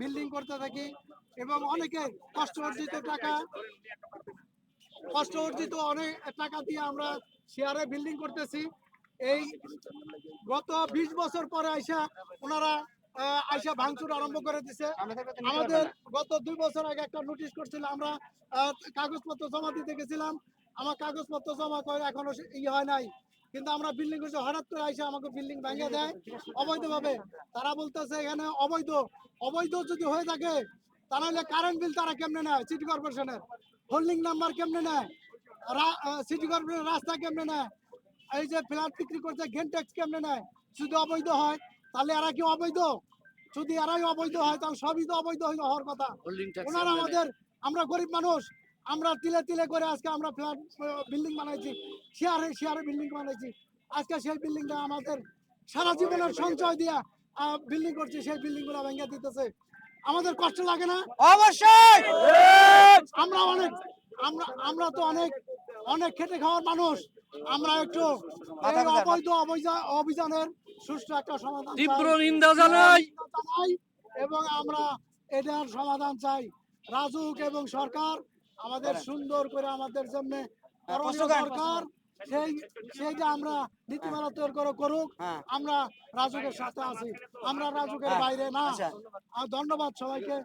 Building করতে থাকি এবং অনেকে কষ্ট অর্জিত টাকা, কষ্ট অর্জিত অনেক টাকা দিয়ে আমরা শেয়ারে বিল্ডিং করতেছি। এই গত বিশ বছর পরে আইসা ওনারা আইসা ভাঙচুর আরম্ভ করে দিছে। আমাদের গত দুই বছর আগে একটা নোটিশ করছিল, আমরা কাগজপত্র জমা দিতে গেছিলাম। আমার কাগজপত্র জমা করে এখনও ই হয় নাই। কিন্তু আমরা বিল্ডিং করছি হঠাৎ করে আইসা আমাকে বিল্ডিং ভেঙে দেয়। অবৈধভাবে। তারা বলতেছে এখানে অবৈধ। অবৈধ যদি হয়ে থাকে তাহলে কারেন্ট বিল তারা কেমনে নেয়? সিটি কর্পোরেশনের হোল্ডিং নাম্বার কেমনে নেয়? সিটি কর্পোরেশনের রাস্তা কেমনে নেয়? এই যে ফ্ল্যাট বিক্রি করছে গেন ট্যাক্স কেমনে নেয়? যদি অবৈধ হয় তাহলে এরা কি অবৈধ? যদি এরাই অবৈধ হয় তাহলে সবই তো অবৈধ হওয়ার কথা। ওনারা আমাদের আমরা গরিব মানুষ। আমরা তিলে তিলে করে আজকে আমরা ফ্ল্যাট বিল্ডিং বানাইছি। শেয়ারে শেয়ারে বিল্ডিং বানাইছি। আজকে সেই বিল্ডিংটা আমাদের সারা জীবনের সঞ্চয় দিয়া বিল্ডিং করছি সেই বিল্ডিংগুলা ভেঙে দিতেছে। আমাদের কষ্ট লাগে না? অবশ্যই! আমরা অনেক আমরা আমরা তো অনেক অনেক খেটে খাওয়ার মানুষ। আমরা একটু অবৈধ অভিযান অভিযানের সুষ্ঠু একটা সমাধান তীব্র নিন্দা জানাই জানাই। এবং আমরা এটার সমাধান চাই। রাজুক এবং সরকার আমাদের সুন্দর করে আমাদের জন্য করণীয় দরকার। সেই সেই যে আমরা নীতিমালা তৈরি করে করুক হ্যাঁ। আমরা রাজুকের সাথে আছি। আমরা রাজুকের হ্যাঁ, বাইরে না। আচ্ছা। আর ধন্যবাদ সবাইকে।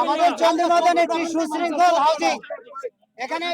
আমাদের চন্দ্রনদন একটি সুশৃঙ্খল হাউজিং। এখানে